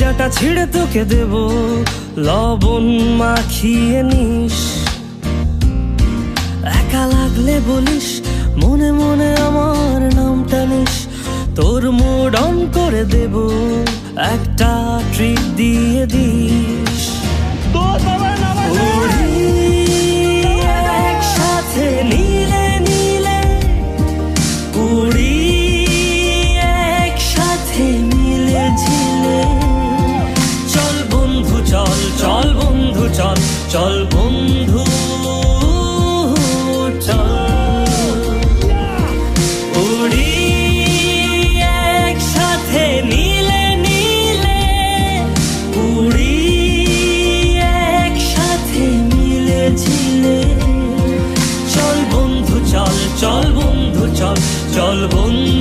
চাটা ছিঁড়ে তোকে দেব, লবণ মাখিয়ে নিস। একা লাগলে বলিস, মনে মনে আমার নামটা নিস। তোর মুড অন করে দেব, একটা ট্রিপ দিয়ে দিস। চল চল বন্ধু, চল। উড়ি নীলে উড়ি চল বন্ধু, চল চল বন্ধু, চল চল বন্ধু।